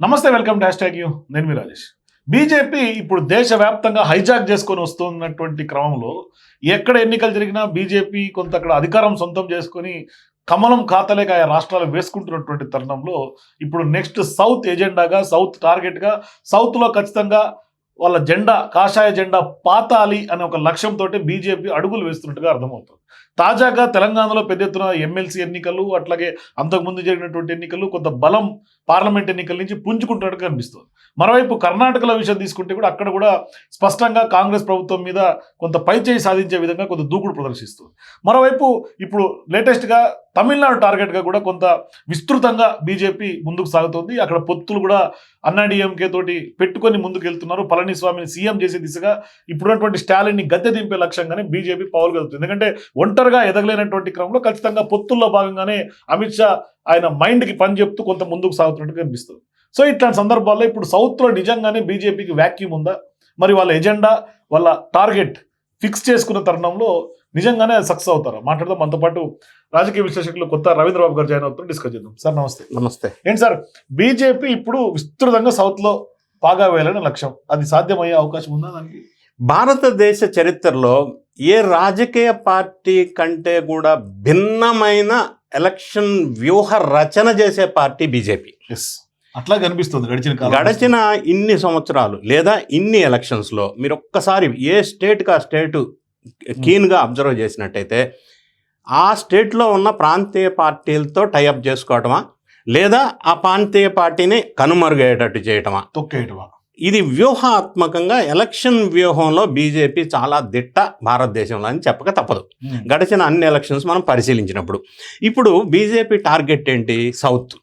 నమస్తే welcome dash tag you. నేను మీ Rajesh. BJP ఇప్పుడు దేశవ్యాప్తంగా హైజాక్ చేసుకొని వస్తున్నటువంటి క్రమంలో ఎక్కడ ఎన్నికలు జరిగినా బీజేపీ కొంత అక్కడ అధికారం సొంతం చేసుకొని కమలం ఖాతాలేక ఆయా రాష్ట్రాలు వేసుకుంటున్నటువంటి తరుణంలో ఇప్పుడు నెక్స్ట్ సౌత్ ఎజెండాగా సౌత్ టార్గెట్గా సౌత్లో ఖచ్చితంగా వాళ్ళ జెండా కాషాయ జెండా పాతాలి అనే ఒక లక్ష్యంతో బీజేపీ అడుగులు వేస్తున్నట్టుగా అర్థమవుతుంది. తాజాగా తెలంగాణలో పెద్ద ఎత్తున ఎమ్మెల్సీ ఎన్నికలు అట్లాగే అంతకుముందు జరిగినటువంటి ఎన్నికలు కొంత బలం పార్లమెంట్ ఎన్నికల నుంచి పుంజుకుంటున్నట్టు కనిపిస్తుంది. మరోవైపు కర్ణాటకలో విషయం తీసుకుంటే కూడా అక్కడ కూడా స్పష్టంగా కాంగ్రెస్ ప్రభుత్వం మీద కొంత పైచేయి సాధించే విధంగా కొంత దూకుడు ప్రదర్శిస్తుంది. మరోవైపు ఇప్పుడు లేటెస్ట్గా తమిళనాడు టార్గెట్గా కూడా కొంత విస్తృతంగా బీజేపీ ముందుకు సాగుతోంది. అక్కడ పొత్తులు కూడా అన్నాడీఎంకే తోటి పెట్టుకొని ముందుకు వెళ్తున్నారు పళనిస్వామిని సీఎం చేసే దిశగా ఇప్పుడున్నటువంటి స్టాలిన్ని గద్దె దింపే లక్ష్యంగానే బీజేపీ పవర్ కలుగుతుంది ఎందుకంటే ఒంటరిగా ఎదగలేనటువంటి క్రమంలో ఖచ్చితంగా పొత్తుల్లో భాగంగానే అమిత్ షా ఆయన మైండ్కి పని చెప్తూ కొంత ముందుకు సాగుతున్నట్టు కనిపిస్తుంది. సో ఇట్లాంటి సందర్భాల్లో ఇప్పుడు సౌత్లో నిజంగానే బీజేపీకి వ్యాక్యూమ్ ఉందా? మరి వాళ్ళ ఎజెండా వాళ్ళ టార్గెట్ ఫిక్స్ చేసుకున్న తరుణంలో నిజంగానే సక్సెస్ అవుతారు? మాట్లాడదాం. మనతో పాటు రాజకీయ విశ్లేషకులు కొత్త రవీంద్ర బాబు గారు జాయిన్ అవుతారు డిస్కస్ చేద్దాం. సార్ నమస్తే. నమస్తే. ఏంటి సార్ బీజేపీ ఇప్పుడు విస్తృతంగా సౌత్లో బాగా వేయాలని లక్ష్యం. అది సాధ్యమయ్యే అవకాశం ఉందా దానికి? భారతదేశ చరిత్రలో ఏ రాజకీయ పార్టీ కంటే కూడా భిన్నమైన ఎలక్షన్ వ్యూహ రచన చేసే పార్టీ బీజేపీ. అట్లా కనిపిస్తుంది గడిచిన గడచిన ఇన్ని సంవత్సరాలు లేదా ఇన్ని ఎలక్షన్స్లో మీరు ఒక్కసారి ఏ స్టేట్కి ఆ స్టేట్ కీన్గా అబ్జర్వ్ చేసినట్టయితే ఆ స్టేట్లో ఉన్న ప్రాంతీయ పార్టీలతో టైఅప్ చేసుకోవటమా? లేదా ఆ ప్రాంతీయ పార్టీని కనుమరుగయ్యేటట్టు చేయటమా? తొక్కేయటమా? ఇది వ్యూహాత్మకంగా ఎలక్షన్ వ్యూహంలో బీజేపీ చాలా దిట్ట భారతదేశంలో అని చెప్పక తప్పదు. గడిచిన అన్ని ఎలక్షన్స్ మనం పరిశీలించినప్పుడు. ఇప్పుడు బీజేపీ టార్గెట్ ఏంటి? సౌత్.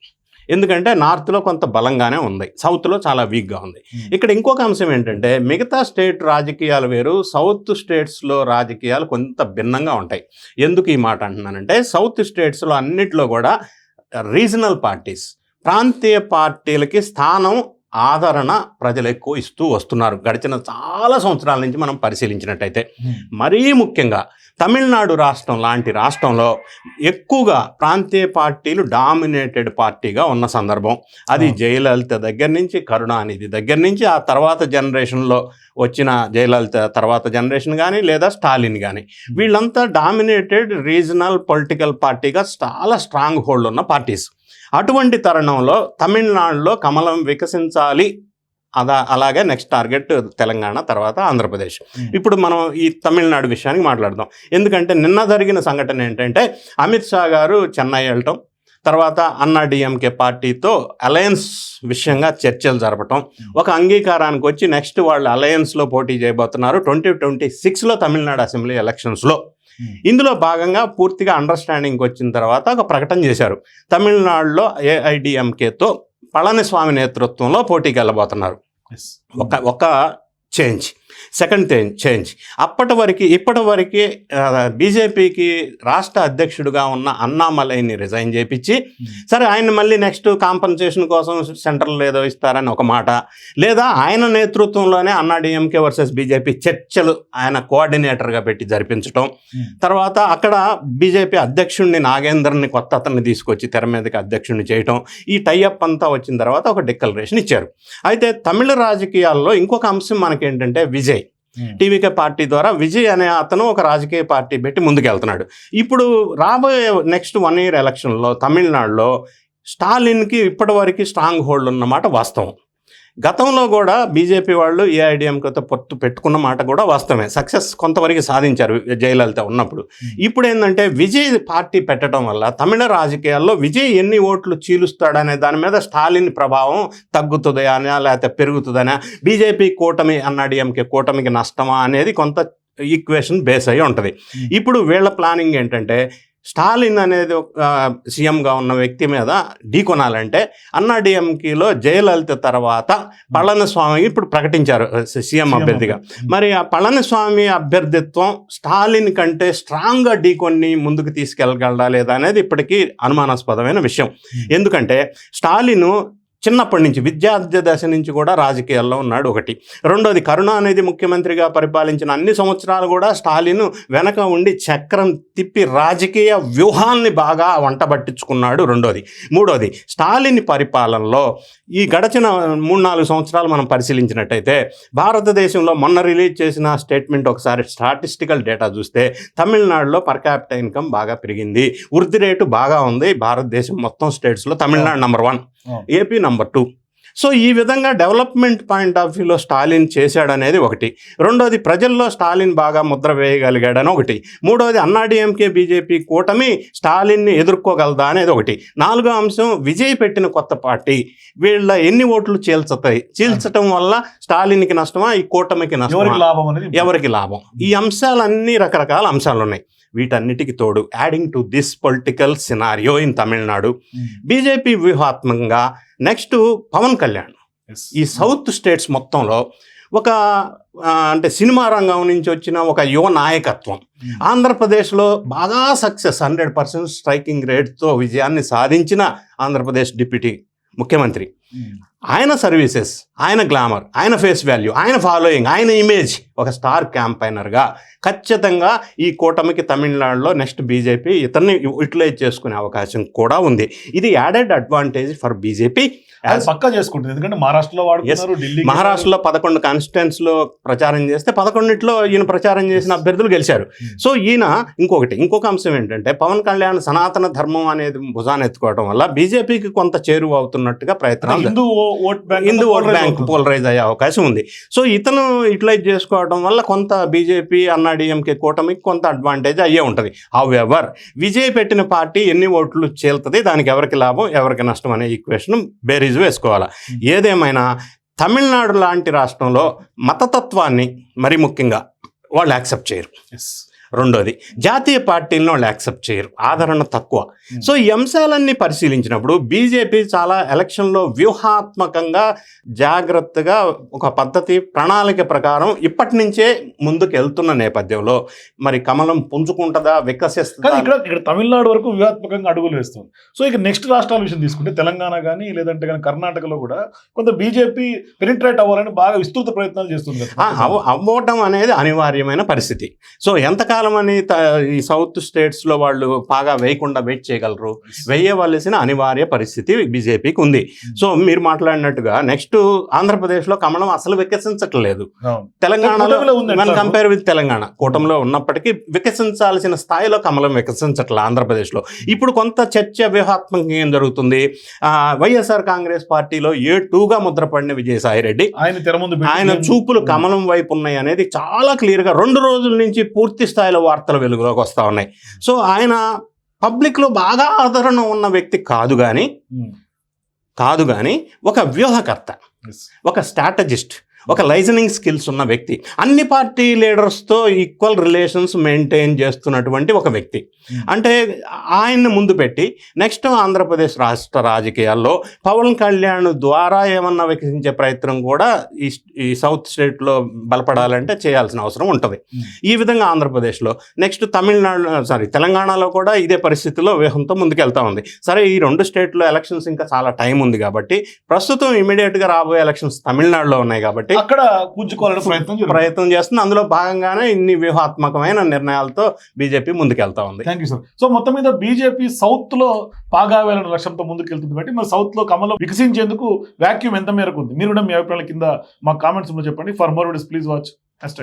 ఎందుకంటే నార్త్లో కొంత బలంగానే ఉంది. సౌత్లో చాలా వీక్గా ఉంది. ఇక్కడ ఇంకొక అంశం ఏంటంటే మిగతా స్టేట్ రాజకీయాలు వేరు సౌత్ స్టేట్స్లో రాజకీయాలు కొంత భిన్నంగా ఉంటాయి. ఎందుకు ఈ మాట అంటున్నానంటే సౌత్ స్టేట్స్లో అన్నిట్లో కూడా రీజనల్ పార్టీస్ ప్రాంతీయ పార్టీలకి స్థానం ఆదరణ ప్రజలు ఎక్కువ ఇస్తూ వస్తున్నారు. గడిచిన చాలా సంవత్సరాల నుంచి మనం పరిశీలించినట్టయితే మరీ ముఖ్యంగా తమిళనాడు రాష్ట్రం లాంటి రాష్ట్రంలో ఎక్కువగా ప్రాంతీయ పార్టీలు డామినేటెడ్ పార్టీగా ఉన్న సందర్భం. అది. జయలలిత దగ్గర నుంచి కరుణానిధి దగ్గర నుంచి ఆ తర్వాత జనరేషన్లో వచ్చిన జయలలిత తర్వాత జనరేషన్ కానీ లేదా స్టాలిన్ కానీ వీళ్ళంతా డామినేటెడ్ రీజనల్ పొలిటికల్ పార్టీగా చాలా స్ట్రాంగ్ హోల్డ్ ఉన్న పార్టీస్. అటువంటి తరుణంలో తమిళనాడులో కమలం వికసించాలి. అదా అలాగే నెక్స్ట్ టార్గెట్ తెలంగాణ తర్వాత ఆంధ్రప్రదేశ్. ఇప్పుడు మనం ఈ తమిళనాడు విషయానికి మాట్లాడదాం. ఎందుకంటే నిన్న జరిగిన సంఘటన ఏంటంటే అమిత్ షా గారు చెన్నై వెళ్ళటం తర్వాత అన్నా డిఎంకే పార్టీతో అలయన్స్ విషయంగా చర్చలు జరపటం. ఒక అంగీకారానికి వచ్చి నెక్స్ట్ వాళ్ళు అలయన్స్లో పోటీ చేయబోతున్నారు. ట్వంటీ ట్వంటీ సిక్స్లో తమిళనాడు అసెంబ్లీ ఎలక్షన్స్లో ఇందులో భాగంగా పూర్తిగా అండర్స్టాండింగ్ వచ్చిన తర్వాత ఒక ప్రకటన చేశారు. తమిళనాడులో ఏఐడిఎంకేతో పళనిస్వామి నేతృత్వంలో పోటీకి వెళ్ళబోతున్నారు. ఒక ఒక చేంజ్. Second change. అప్పటి వరకు ఇప్పటి వరకు బీజేపీకి రాష్ట్ర అధ్యక్షుడిగా ఉన్న అన్నామలైని రిజైన్ చేపించి సరే ఆయన మళ్ళీ నెక్స్ట్ కాంపన్సేషన్ కోసం సెంట్రల్ ఏదో ఇస్తారని ఒక మాట. లేదా ఆయన నేతృత్వంలోనే అన్నా డిఎంకే వర్సెస్ బీజేపీ చర్చలు ఆయన కోఆర్డినేటర్గా పెట్టి జరిపించటం. తర్వాత అక్కడ బీజేపీ అధ్యక్షుడిని నాగేందర్ని కొత్త అతన్ని తీసుకొచ్చి తెర మీదకి అధ్యక్షుడిని చేయటం. ఈ టైఅప్ అంతా వచ్చిన తర్వాత ఒక డిక్లరేషన్ ఇచ్చారు. అయితే తమిళ రాజకీయాల్లో ఇంకొక అంశం మనకేంటంటే విజయ్. టీవీకే పార్టీ ద్వారా విజయ్ అనే అతను ఒక రాజకీయ పార్టీ పెట్టి ముందుకెళ్తున్నాడు. ఇప్పుడు రాబోయే నెక్స్ట్ వన్ ఇయర్ ఎలక్షన్లో తమిళనాడులో స్టాలిన్కి ఇప్పటివరకు స్ట్రాంగ్ హోల్డ్ ఉన్నమాట వాస్తవం. గతంలో కూడా బీజేపీ వాళ్ళు ఏఐడిఎంకేతో పొత్తు పెట్టుకున్న మాట కూడా వాస్తవమే. సక్సెస్ కొంతవరకు సాధించారు జయలలిత ఉన్నప్పుడు. ఇప్పుడు ఏంటంటే విజయ్ పార్టీ పెట్టడం వల్ల తమిళ రాజకీయాల్లో విజయ్ ఎన్ని ఓట్లు చీలుస్తాడనే దాని మీద స్టాలిన్ ప్రభావం తగ్గుతుందా లేకపోతే పెరుగుతుందనా బీజేపీ కూటమి అన్నాడీఎంకే కూటమికి నష్టమా అనేది కొంత ఈక్వేషన్ బేస్ అయి ఉంటుంది. ఇప్పుడు వీళ్ళ ప్లానింగ్ ఏంటంటే స్టాలిన్ అనేది ఒక సీఎంగా ఉన్న వ్యక్తి మీద ఢీకొనాలంటే అన్నా డిఎంకేలో జయలలిత తర్వాత పళనిస్వామి ఇప్పుడు ప్రకటించారు సీఎం అభ్యర్థిగా. మరి ఆ పళనిస్వామి అభ్యర్థిత్వం స్టాలిన్ కంటే స్ట్రాంగ్గా ఢీకొని ముందుకు తీసుకెళ్ళగలడా లేదా అనేది ఇప్పటికీ అనుమానాస్పదమైన విషయం. ఎందుకంటే స్టాలిన్ చిన్నప్పటి నుంచి విద్యార్థి దశ నుంచి కూడా రాజకీయాల్లో ఉన్నాడు ఒకటి. రెండోది కరుణానిధి ముఖ్యమంత్రిగా పరిపాలించిన అన్ని సంవత్సరాలు కూడా స్టాలిన్ వెనక ఉండి చక్రం తిప్పి రాజకీయ వ్యూహాల్ని బాగా వంట పట్టించుకున్నాడు రెండోది. మూడోది స్టాలిన్ పరిపాలనలో ఈ గడచిన మూడు నాలుగు సంవత్సరాలు మనం పరిశీలించినట్టయితే భారతదేశంలో మొన్న రిలీజ్ చేసిన స్టేట్మెంట్ ఒకసారి స్టాటిస్టికల్ డేటా చూస్తే తమిళనాడులో పర్ క్యాపిటల్ ఇన్కమ్ బాగా పెరిగింది. వృద్ధి రేటు బాగా ఉంది. భారతదేశం మొత్తం స్టేట్స్లో Tamil Nadu number one. AP number two. So ఈ విధంగా డెవలప్మెంట్ పాయింట్ ఆఫ్ వ్యూలో స్టాలిన్ చేశాడనేది ఒకటి. రెండోది ప్రజల్లో స్టాలిన్ బాగా ముద్ర వేయగలిగాడని ఒకటి. మూడోది అన్నాడీఎంకే బీజేపీ కూటమి స్టాలిన్ని ఎదుర్కోగలదా అనేది ఒకటి. నాలుగో అంశం విజయ్ పెట్టిన కొత్త పార్టీ. వీళ్ళ ఎన్ని ఓట్లు చీల్చతాయి? చీల్చటం వల్ల స్టాలిన్కి నష్టమా? ఈ కూటమికి నష్టమా? అనేది ఎవరికి లాభం? ఈ అంశాలన్నీ రకరకాల అంశాలు ఉన్నాయి వీటన్నిటికి తోడు adding to this political scenario in Tamil Nadu. BJP వ్యూహాత్మకంగా నెక్స్ట్ పవన్ కళ్యాణ్. ఈ సౌత్ స్టేట్స్ మొత్తంలో ఒక అంటే సినిమా రంగం నుంచి వచ్చిన ఒక యువ నాయకత్వం ఉమ్. ఆంధ్రప్రదేశ్లో బాగా సక్సెస్ హండ్రెడ్ పర్సెంట్ స్ట్రైకింగ్ రేట్తో విజయాన్ని సాధించిన ఆంధ్రప్రదేశ్ డిప్యూటీ ముఖ్యమంత్రి. ఆయన సర్వీసెస్ ఆయన గ్లామర్ ఆయన ఫేస్ వాల్యూ ఆయన ఫాలోయింగ్ ఆయన ఇమేజ్ ఒక స్టార్ క్యాంపైనర్గా ఖచ్చితంగా ఈ కూటమికి తమిళనాడులో నెక్స్ట్ బీజేపీ ఇతన్ని యూటిలైజ్ చేసుకునే అవకాశం కూడా ఉంది. ఇది యాడెడ్ అడ్వాంటేజ్ ఫర్ బీజేపీ. పక్కా చేసుకుంటుంది. ఎందుకంటే మహారాష్ట్రలో వాడుతున్నారు ఢిల్లీ మహారాష్ట్రలో పదకొండు కాన్స్టిట్యున్స్లో ప్రచారం చేస్తే పదకొండిట్లో ఈయన ప్రచారం చేసిన అభ్యర్థులు గెలిచారు. సో ఈయన ఇంకొకటి ఇంకొక అంశం ఏంటంటే పవన్ కళ్యాణ్ సనాతన ధర్మం అనేది భుజాన్ని ఎత్తుకోవడం వల్ల బీజేపీకి కొంత చేరువ అవుతున్నట్టుగా ప్రయత్నాలు Hindu vote bank Hindu vote bank polarise అయ్యే అవకాశం ఉంది. సో ఇతను యూటిలైజ్ చేసుకోవడం వల్ల కొంత బీజేపీ అన్నాడీఎంకే కూటమికి కొంత అడ్వాంటేజ్ అయ్యే ఉంటుంది. హౌఎవర్ విజయ్ పెట్టిన పార్టీ ఎన్ని ఓట్లు చేలుతుంది దానికి ఎవరికి లాభం ఎవరికి నష్టం అనే ఈక్వేషన్ బేరీజ్ వేసుకోవాలి. ఏదేమైనా తమిళనాడు లాంటి రాష్ట్రంలో మతతత్వాన్ని మరి ముఖ్యంగా వాళ్ళు యాక్సెప్ట్ చేయరు. రెండోది జాతీయ పార్టీలను వాళ్ళు యాక్సెప్ట్ చేయరు ఆదరణ తక్కువ. సో ఈ అంశాలన్నీ పరిశీలించినప్పుడు బీజేపీ చాలా ఎలక్షన్లో వ్యూహాత్మకంగా జాగ్రత్తగా ఒక పద్ధతి ప్రణాళిక ప్రకారం ఇప్పటి నుంచే ముందుకు వెళ్తున్న నేపథ్యంలో మరి కమలం పుంజుకుంటుందా వికసిస్తుందా? ఇక్కడ ఇక్కడ తమిళనాడు వరకు వ్యూహాత్మకంగా అడుగులు వేస్తుంది. సో ఇక నెక్స్ట్ రాష్ట్రాల విషయం తీసుకుంటే తెలంగాణ కానీ లేదంటే కానీ కర్ణాటకలో కూడా కొంత బీజేపీ పెనిట్రేట్ అవ్వాలని బాగా విస్తృత ప్రయత్నాలు చేస్తుంది. అవ్వటం అనేది అనివార్యమైన పరిస్థితి. సో ఎంతకాలం అని త- ఈ సౌత్ స్టేట్స్లో వాళ్ళు బాగా వేయకుండా వెయిట్ చేయగలరు. వేయవలసిన అనివార్య పరిస్థితి బీజేపీకి ఉంది. సో మీరు మాట్లాడినట్టుగా నెక్స్ట్ ఆంధ్రప్రదేశ్లో కమలం అసలు వికసించట్లేదు. తెలంగాణలో మనం? కంపేర్ విత్ తెలంగాణ కూటమిలో ఉన్నప్పటికీ వికసించాల్సిన స్థాయిలో కమలం వికసించట్లే ఆంధ్రప్రదేశ్లో. ఇప్పుడు కొంత చర్చ వ్యూహాత్మకంగా ఏం జరుగుతుంది? ఆ, వైఎస్ఆర్ కాంగ్రెస్ పార్టీలో ఏ టూగా ముద్రపడిన విజయసాయి రెడ్డి? ఆయన ఆయన చూపులు కమలం వైపు ఉన్నాయి అనేది చాలా క్లియర్గా రెండు రోజుల నుంచి పూర్తి స్థాయిలో వార్తలు వెలుగులోకి వస్తూ ఉన్నాయి సో ఆయన పబ్లిక్లో బాగా ఆదరణ ఉన్న వ్యక్తి కాదు కానీ ఉమ్. కాదు కానీ ఒక వ్యూహకర్త. ఒక స్ట్రాటజిస్ట్ ఒక లైజనింగ్ స్కిల్స్ ఉన్న వ్యక్తి అన్ని పార్టీ లీడర్స్తో ఈక్వల్ రిలేషన్స్ మెయింటైన్ చేస్తున్నటువంటి ఒక వ్యక్తి Hmm. అంటే ఆయన్ని ముందు పెట్టి నెక్స్ట్ ఆంధ్రప్రదేశ్ రాష్ట్ర రాజకీయాల్లో పవన్ కళ్యాణ్ ద్వారా ఏమన్నా వికసించే ప్రయత్నం కూడా ఈ ఈ సౌత్ స్టేట్లో బలపడాలంటే చేయాల్సిన అవసరం ఉంటుంది Hmm. ఈ విధంగా ఆంధ్రప్రదేశ్లో నెక్స్ట్ తమిళనాడు సారీ తెలంగాణలో కూడా ఇదే పరిస్థితిలో వ్యూహంతో ముందుకెళ్తా ఉంది సరే ఈ రెండు స్టేట్లో ఎలక్షన్స్ ఇంకా చాలా టైం ఉంది కాబట్టి ప్రస్తుతం ఇమీడియట్గా రాబోయే ఎలక్షన్స్ తమిళనాడులో ఉన్నాయి కాబట్టి అక్కడ పుంజుకోవాలని ప్రయత్నం. ప్రయత్నం చేస్తుంది. అందులో భాగంగానే ఇన్ని వ్యూహాత్మకమైన నిర్ణయాలతో బీజేపీ ముందుకెళ్తా ఉంది. థ్యాంక్ యూ సార్ సో మొత్తం మీద బీజేపీ సౌత్లో బాగా వేయాలనే లక్ష్యంతో ముందుకు వెళ్తుంది కాబట్టి మరి సౌత్లో కమలం వికసించేందుకు వాక్యూమ్ ఎంత మేరకు ఉంది? మీరు కూడా మీ అభిప్రాయాల కింద మా కామెంట్స్లో చెప్పండి. For more videos please watch hash